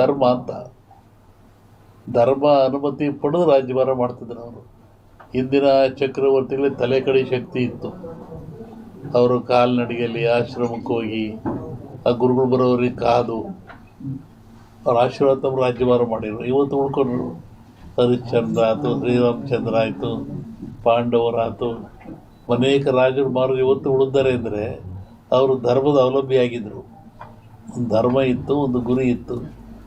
ಧರ್ಮ ಅಂತ. ಧರ್ಮ ಅನುಮತಿ ಪಡೆದು ರಾಜ್ಯಭಾರ ಮಾಡ್ತಿದ್ರು ಅವರು. ಹಿಂದಿನ ಚಕ್ರವರ್ತಿಗಳಿಗೆ ತಲೆ ಕಡೆ ಶಕ್ತಿ ಇತ್ತು. ಅವರು ಕಾಲ್ನಡಿಗೆಯಲ್ಲಿ ಆಶ್ರಮಕ್ಕೆ ಹೋಗಿ, ಆ ಗುರುಗಳು ಬರೋರಿಗೆ ಕಾದು, ಅವ್ರ ಆಶೀರ್ವಾದ ತಮ್ಮ ರಾಜ್ಯಭಾರ ಮಾಡಿದ್ರು. ಇವತ್ತು ಉಳ್ಕೊಂಡ್ರು. ಹರಿಶ್ಚಂದ್ರ ಆಯಿತು, ಶ್ರೀರಾಮಚಂದ್ರ ಆಯಿತು ಪಾಂಡವರಾಯಿತು ಅನೇಕ ರಾಜರು ಮಾರು ಇವತ್ತು ಉಳಿದ್ದಾರೆ ಅಂದರೆ, ಅವರು ಧರ್ಮದ ಅವಲಂಬಿಯಾಗಿದ್ದರು ಒಂದು ಧರ್ಮ ಇತ್ತು, ಒಂದು ಗುರಿ ಇತ್ತು.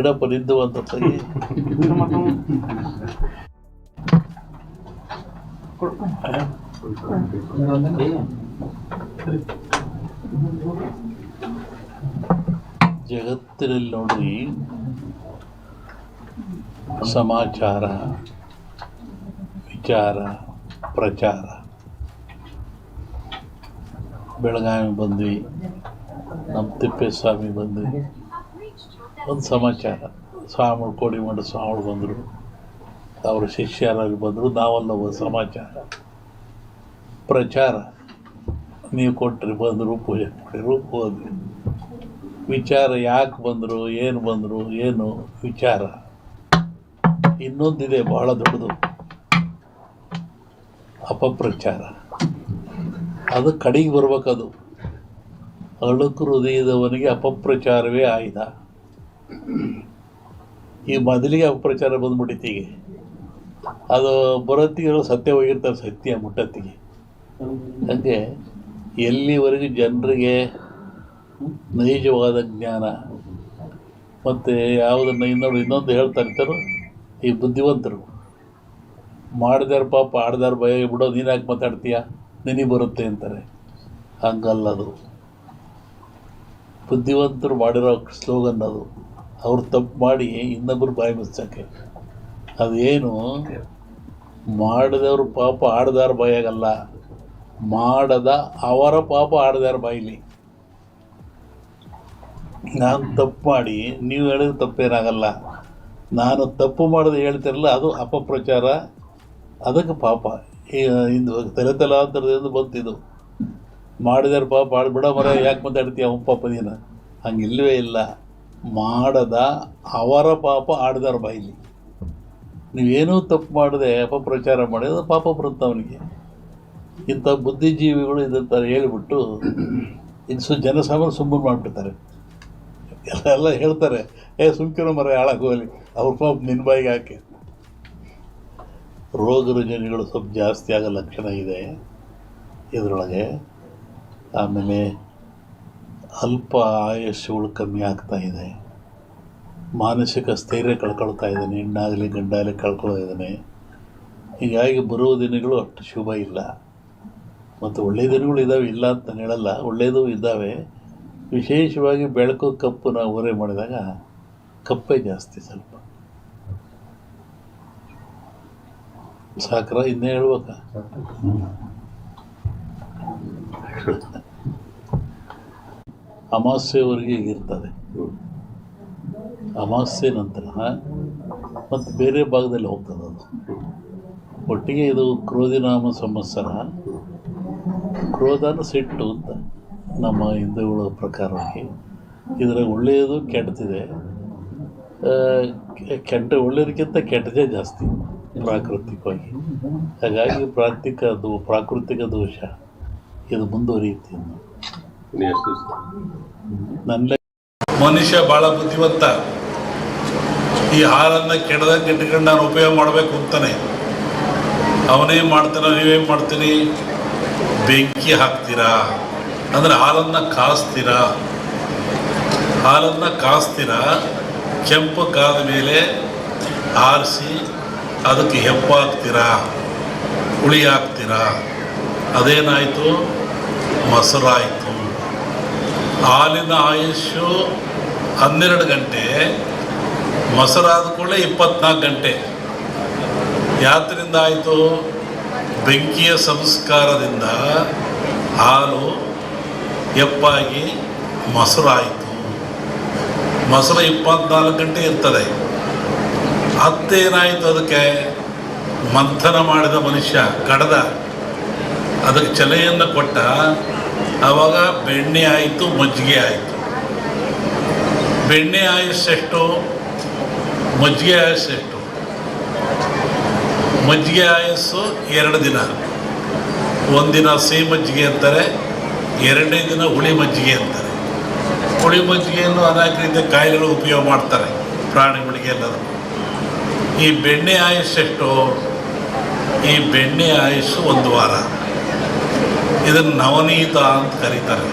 ಗಿಡಪ್ಪ ನಿಂದು ಅಂತ ತೆಗಿ. ಜಗತ್ತಿನಲ್ಲಿ ನೋಡ್ರಿ ಸಮಾಚಾರ ವಿಚಾರ ಪ್ರಚಾರ. ಬೆಳಗಾವಿ ಬಂದ್ವಿ ನಮ್ಮ ತಿಪ್ಪೇಸ್ವಾಮಿ ಬಂದ್ವಿ. ಒಂದು ಸಮಾಚಾರ. ಸ್ವಾಮಿಗಳು ಕೋಡಿಮಠ ಸ್ವಾಮಿಗಳು ಬಂದರು. ಅವರ ಶಿಷ್ಯರಾಗಿ ಬಂದರು. ನಾವೆಲ್ಲ ಒಂದು ಸಮಾಚಾರ. ಪ್ರಚಾರ. ನೀವು ಕೊಟ್ಟರೆ ಬಂದರು, ಪೂಜೆ ಮಾಡಿರು, ಹೋದ್ವಿ. ವಿಚಾರ ಯಾಕೆ ಬಂದರು, ಏನು ಬಂದರು, ಏನು ವಿಚಾರ? ಇನ್ನೊಂದಿದೆ ಬಹಳ ದೊಡ್ಡದು. ಅಪಪ್ರಚಾರ. ಅದು ಕಡೆಗೆ ಬರ್ಬೇಕದು. ಅಳುಕು ಹೃದಯದವನಿಗೆ ಅಪಪ್ರಚಾರವೇ ಆಯುಧ ಈ ಮೊದಲಿಗೆ ಅಪಪ್ರಚಾರ ಬಂದ್ಬಿಟ್ಟಿತ್ತು ಈಗ ಅದು ಬರೋತ್ತಿಗೆ ಸತ್ಯ ಹೋಗಿರ್ತಾರೆ ಸತ್ಯ ಮುಟ್ಟತ್ತಿಗೆ. ಹಂಗೆ ಎಲ್ಲಿವರೆಗೂ ಜನರಿಗೆ ನೈಜವಾದ ಜ್ಞಾನ ಮತ್ತು ಯಾವುದನ್ನು ಇನ್ನೊಂದು ಇನ್ನೊಂದು ಹೇಳ್ತಾ ಈ ಬುದ್ಧಿವಂತರು. ಮಾಡಿದಾರ ಪಾಪ ಆಡ್ದಾರ ಭಯ, ಬಿಡೋ, ನೀನು ಯಾಕೆ ಮಾತಾಡ್ತೀಯ? ನಿನಗೆ ಬರುತ್ತೆ ಅಂತಾರೆ. ಹಂಗಲ್ಲದು. ಬುದ್ಧಿವಂತರು ಮಾಡಿರೋ ಸ್ಲೋಗನ್ ಅದು. ಅವ್ರು ತಪ್ಪು ಮಾಡಿ ಇನ್ನೊಬ್ಬರು ಬಾಯಿ ಮುಚ್ಚಕ್ಕೆ ಅದೇನು? ಮಾಡಿದವರು ಪಾಪ ಆಡ್ದಾರ ಬಾಯಾಗಲ್ಲ ಮಾಡದ ಅವರ ಪಾಪ ಆಡ್ದಾರ ಬಾಯಿಲಿ. ನಾನು ತಪ್ಪು ಮಾಡಿ, ನೀವು ಹೇಳಿದ್ರೆ ತಪ್ಪೇನಾಗಲ್ಲ. ನಾನು ತಪ್ಪು ಮಾಡೋದು ಹೇಳ್ತಿರಲ್ಲ, ಅದು ಅಪಪ್ರಚಾರ. ಅದಕ್ಕೆ ಪಾಪ. ಇಂದು ತಲೆ ತಲಾಂತರದಿಂದ ಬಂತಿದ್ದು ಮಾಡಿದಾರೆ ಪಾಪ ಆಡ್ಬಿಡ ಮರ, ಯಾಕೆ ಮಾತಾಡ್ತೀಯ ಪಾಪ ನೀನು ಹಂಗಿಲ್ಲವೇ ಇಲ್ಲ. ಮಾಡದ ಅವರ ಪಾಪ ಆಡದಾರ ಬಾಯಿಲಿ ನೀವೇನೂ ತಪ್ಪು ಮಾಡದೆ ಅಪಪ್ರಚಾರ ಮಾಡಿದ್ರೆ ಪಾಪ ಬರುತ್ತೆ ಅವನಿಗೆ. ಇಂಥ ಬುದ್ಧಿಜೀವಿಗಳು ಇದಂತ ಹೇಳಿಬಿಟ್ಟು ಇನ್ಸು ಜನಸಾಮಾನ್ಯ ಸುಮ್ಮನೆ ಮಾಡಿಬಿಡ್ತಾರೆ. ಎಲ್ಲ ಎಲ್ಲ ಹೇಳ್ತಾರೆ, ಏ, ಸುಮ್ಕಿರೋ ಮರ ಹಾಳಾಗೋಲಿ ಅವ್ರ ಪಾಪ ನಿನ್ನ ಬಾಯಿಗೆ ಹಾಕಿ. ರೋಗ ರುಜಿನಗಳು ಸ್ವಲ್ಪ ಜಾಸ್ತಿ ಆಗೋ ಲಕ್ಷಣ ಇದೆ ಇದರೊಳಗೆ. ಆಮೇಲೆ ಅಲ್ಪ ಆಯುಷ್ಯಗಳು ಕಮ್ಮಿ ಆಗ್ತಾ ಇದೆ. ಮಾನಸಿಕ ಸ್ಥೈರ್ಯ ಕಳ್ಕೊಳ್ತಾ ಇದ್ದಾನೆ. ಹೆಣ್ಣಾಗಲಿ ಗಂಡಾಗಲಿ ಕಳ್ಕೊಳ್ತಾ ಇದ್ದಾನೆ. ಹೀಗಾಗಿ ಬರುವ ದಿನಗಳು ಅಷ್ಟು ಶುಭ ಇಲ್ಲ. ಮತ್ತು ಒಳ್ಳೆಯ ದಿನಗಳು ಇದ್ದಾವೆ ಇಲ್ಲ ಅಂತ ನಾನು ಹೇಳಲ್ಲ. ಒಳ್ಳೆಯದು ಇದ್ದಾವೆ. ವಿಶೇಷವಾಗಿ ಬೆಳಕು ಕಪ್ಪು ನಾವು ಓರೆ ಮಾಡಿದಾಗ ಕಪ್ಪೇ ಜಾಸ್ತಿ ಸ್ವಲ್ಪ. ಸಾಕ್ರ ಇನ್ನೇ ಹೇಳ್ಬೇಕಾ? ಅಮಾವಾಸ್ಯೆವರೆಗೆ ಇರ್ತದೆ ಅಮಾಸ್ಯೆ ನಂತರ ಮತ್ತು ಬೇರೆ ಭಾಗದಲ್ಲಿ ಹೋಗ್ತದೆ ಅದು. ಒಟ್ಟಿಗೆ ಇದು ಕ್ರೋಧಿನಾಮ ಸಂವತ್ಸರ ಕ್ರೋಧನ ಸಿಟ್ಟು ಅಂತ ನಮ್ಮ ಹಿಂದೂಗಳ ಪ್ರಕಾರವಾಗಿ ಇದರ ಒಳ್ಳೆಯದು ಕೆಟ್ಟದಿದೆ. ಕೆಟ್ಟ ಒಳ್ಳೆಯದಕ್ಕಿಂತ ಕೆಟ್ಟದೇ ಜಾಸ್ತಿ ಪ್ರಾಕೃತಿಕವಾಗಿ. ಹಾಗಾಗಿ ಪ್ರಾಕೃತಿಕ ದೋ, ಪ್ರಾಕೃತಿಕ ದೋಷ ಇದು ಮುಂದುವರಿಯುತ್ತೆ. ನನ್ನ ಮನುಷ್ಯ ಭಾಳ ಬುದ್ಧಿವಂತ. ಈ ಹಾಲನ್ನು ಕೆಡದ ಕೆಟ್ಟಕೊಂಡು ನಾನು ಉಪಯೋಗ ಮಾಡಬೇಕು ಅಂತಾನೆ. ಅವನೇ ಮಾಡ್ತಾನೆ ನೀವೇನು ಮಾಡ್ತೀರಿ ಬೆಂಕಿ ಹಾಕ್ತೀರಾ? ಅಂದ್ರೆ ಹಾಲನ್ನು ಕಾಸ್ತೀರಾ? ಹಾಲನ್ನು ಕಾಸ್ತೀರಾ? ಕೆಂಪು ಕಾದ ಮೇಲೆ ಆರಿಸಿ ಅದಕ್ಕೆ ಹೆಪ್ಪು ಹಾಕ್ತೀರಾ? ಹುಳಿ ಹಾಕ್ತೀರಾ? ಅದೇನಾಯಿತು? ಮೊಸರಾಯಿತು. ಹಾಲಿನ ಆಯುಷ್ಯು ಹನ್ನೆರಡು ಗಂಟೆ, ಮೊಸರಾದ ಕೂಡಲೇ ಇಪ್ಪತ್ನಾಲ್ಕು ಗಂಟೆ. ಯಾತ್ರಿಂದ ಆಯಿತು? ಬೆಂಕಿಯ ಸಂಸ್ಕಾರದಿಂದ ಹಾಲು ಎಪ್ಪಾಗಿ ಮೊಸರಾಯಿತು. ಮೊಸರು ಇಪ್ಪತ್ನಾಲ್ಕು ಗಂಟೆ ಇರ್ತದೆ. ಅತ್ತೇನಾಯಿತು ಅದಕ್ಕೆ? ಮಂಥನ ಮಾಡಿದ ಮನುಷ್ಯ, ಕಡದ. ಅದಕ್ಕೆ ಚಲೆಯನ್ನು ಕೊಟ್ಟ. ಆವಾಗ ಬೆಣ್ಣೆ ಆಯಿತು, ಮಜ್ಜಿಗೆ ಆಯಿತು. ಬೆಣ್ಣೆ ಆಯಸ್ಸೆಷ್ಟು ಮಜ್ಜಿಗೆ ಆಯಸ್ಸೆಷ್ಟು ಮಜ್ಜಿಗೆ ಆಯಸ್ಸು ಎರಡು ದಿನ. ಒಂದಿನ ಸಿಹಿ ಮಜ್ಜಿಗೆ ಅಂತಾರೆ, ಎರಡನೇ ದಿನ ಹುಳಿ ಮಜ್ಜಿಗೆ ಅಂತಾರೆ. ಹುಳಿ ಮಜ್ಜಿಗೆಯನ್ನು ಅನೇಕ ರೀತಿಯ ಕಾಯಿಲೆಗಳು ಉಪಯೋಗ ಮಾಡ್ತಾರೆ ಪ್ರಾಣಿಗಳಿಗೆ ಎಲ್ಲದಕ್ಕೂ ಈ ಬೆಣ್ಣೆ ಆಯಸ್ಸೆಷ್ಟು ಈ ಬೆಣ್ಣೆ ಆಯಸ್ಸು ಒಂದು ವಾರ. ಇದನ್ನು ನವನೀತ ಅಂತ ಕರೀತಾರೆ.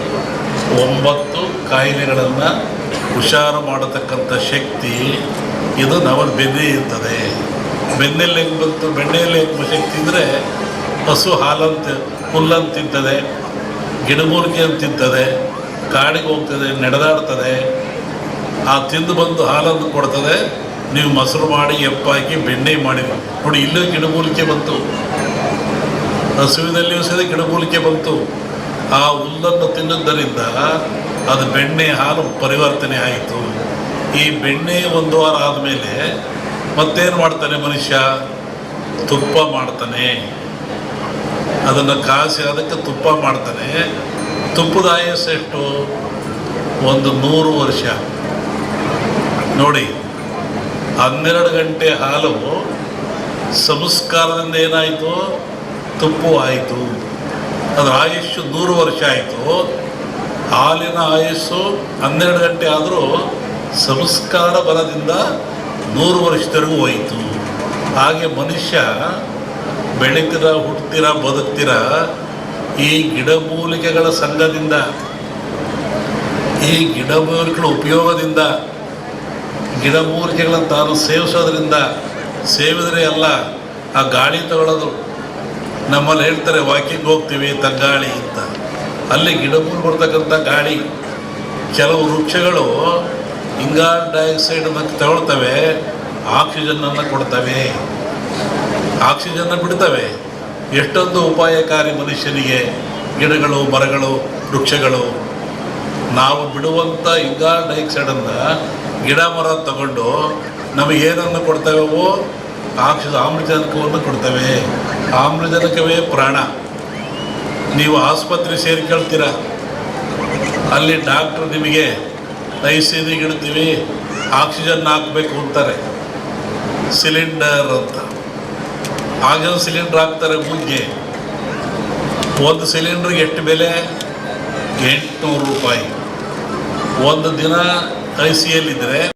ಒಂಬತ್ತು ಕಾಯಿಲೆಗಳನ್ನು ಹುಷಾರು ಮಾಡತಕ್ಕಂಥ ಶಕ್ತಿ ಇದು ನವ ಬೆನ್ನೆ ಇರ್ತದೆ. ಬೆನ್ನೆಲ್ಲಿ ಹೆಂಗೆ ಬಂತು? ಬೆಣ್ಣೆಯಲ್ಲಿ ಹೆಂಗೆ ಶಕ್ತಿ ಇದ್ದರೆ ಹಸು ಹಾಲಂತ, ಹುಲ್ಲಂತ ತಿಂತದೆ, ಗಿಡಮೂಲಿಕೆ ಅಂತ ತಿಂತದೆ, ಕಾಡಿಗೆ ಹೋಗ್ತದೆ, ನಡೆದಾಡ್ತದೆ, ಆ ತಿಂದು ಬಂದು ಹಾಲನ್ನು ಕೊಡ್ತದೆ. ನೀವು ಮೊಸರು ಮಾಡಿ, ಎಪ್ಪಾಕಿ ಬೆಣ್ಣೆ ಮಾಡಿದ್ರಿ ನೋಡಿ, ಇಲ್ಲೇ ಗಿಡಮೂಲಿಕೆ ಬಂತು. ಹಸುವಿನಲ್ಲಿಯೂ ಸರಿ ಗಿಡಮೂಲಿಕೆ ಬಂತು. ಆ ಹುಲ್ಲನ್ನು ತಿನ್ನುವುದರಿಂದ ಅದು ಬೆಣ್ಣೆ ಹಾಲು ಪರಿವರ್ತನೆ ಆಯಿತು. ಈ ಬೆಣ್ಣೆ ಒಂದು ವಾರ ಆದಮೇಲೆ ಮತ್ತೇನು ಮಾಡ್ತಾನೆ ಮನುಷ್ಯ? ತುಪ್ಪ ಮಾಡ್ತಾನೆ. ಅದನ್ನು ಕಾಸಿ ಅದಕ್ಕೆ ತುಪ್ಪ ಮಾಡ್ತಾನೆ. ತುಪ್ಪದ ಆಯಸ್ಸು ಒಂದು ನೂರು ವರ್ಷ. ನೋಡಿ, ಹನ್ನೆರಡು ಗಂಟೆ ಹಾಲು ಸಂಸ್ಕಾರದಿಂದ ಏನಾಯಿತು? ತುಪ್ಪು ಆಯಿತು. ಅದರ ಆಯುಷ್ಯು ನೂರು ವರ್ಷ ಆಯಿತು. ಹಾಲಿನ ಆಯುಸ್ಸು ಹನ್ನೆರಡು ಗಂಟೆ ಆದರೂ ಸಂಸ್ಕಾರ ಬಲದಿಂದ ನೂರು ವರ್ಷದವರೆಗೂ ಹೋಯಿತು. ಹಾಗೆ ಮನುಷ್ಯ ಬೆಳೀತೀರ ಹುಡ್ತೀರ ಬದುಕ್ತೀರ ಈ ಗಿಡಮೂಲಿಕೆಗಳ ಸಂಘದಿಂದ, ಈ ಗಿಡಮೂಲಿಕೆಗಳ ಉಪಯೋಗದಿಂದ ಗಿಡಮೂಲಿಕೆಗಳನ್ನು ತಾನು ಸೇವಿಸೋದ್ರಿಂದ ಸೇವಿದರೆ ಅಲ್ಲ, ಆ ಗಾಳಿ ತಗೊಳ್ಳೋದು ನಮ್ಮಲ್ಲಿ ಹೇಳ್ತಾರೆ ವಾಕಿಂಗ್ ಹೋಗ್ತೀವಿ ತಂಗಾಳಿ ಅಂತ. ಅಲ್ಲಿ ಗಿಡಗಳು ಬರ್ತಕ್ಕಂಥ ಗಾಳಿ. ಕೆಲವು ವೃಕ್ಷಗಳು ಇಂಗಾಲ್ ಡೈಆಕ್ಸೈಡನ್ನು ತಗೊಳ್ತವೆ ಆಕ್ಸಿಜನ್ನನ್ನು ಕೊಡ್ತವೆ. ಆಕ್ಸಿಜನ್ನ ಬಿಡ್ತವೆ. ಎಷ್ಟೊಂದು ಉಪಾಯಕಾರಿ ಮನುಷ್ಯನಿಗೆ ಗಿಡಗಳು, ಮರಗಳು, ವೃಕ್ಷಗಳು. ನಾವು ಬಿಡುವಂಥ ಇಂಗಾಲ್ ಡೈಆಕ್ಸೈಡನ್ನು ಗಿಡ ಮರ ತಗೊಂಡು ನಮಗೇನನ್ನು ಕೊಡ್ತವೆವೋ ಆಕ್ಸಿಜ ಆಮ್ಲಜನಕವನ್ನು ಕೊಡ್ತವೆ. ಆಮ್ಲಜನಕವೇ ಪ್ರಾಣ. ನೀವು ಆಸ್ಪತ್ರೆ ಸೇರಿಕೊಳ್ತೀರ. ಅಲ್ಲಿ ಡಾಕ್ಟ್ರು ನಿಮಗೆ ಇಡ್ತೀವಿ ಆಕ್ಸಿಜನ್ ಹಾಕಬೇಕು ಅಂತಾರೆ. ಸಿಲಿಂಡರ್ ಅಂತ. ಆಕ್ಸಿಜನ್ ಸಿಲಿಂಡರ್ ಹಾಕ್ತಾರೆ ಮುಂಚೆ ಒಂದು ಸಿಲಿಂಡ್ರಿಗೆ ಎಷ್ಟು ಬೆಲೆ? ಎಂಟುನೂರು ರೂಪಾಯಿ. ಒಂದು ದಿನ ಐ ಸಿ ಎಲ್ಲಿದ್ದರೆ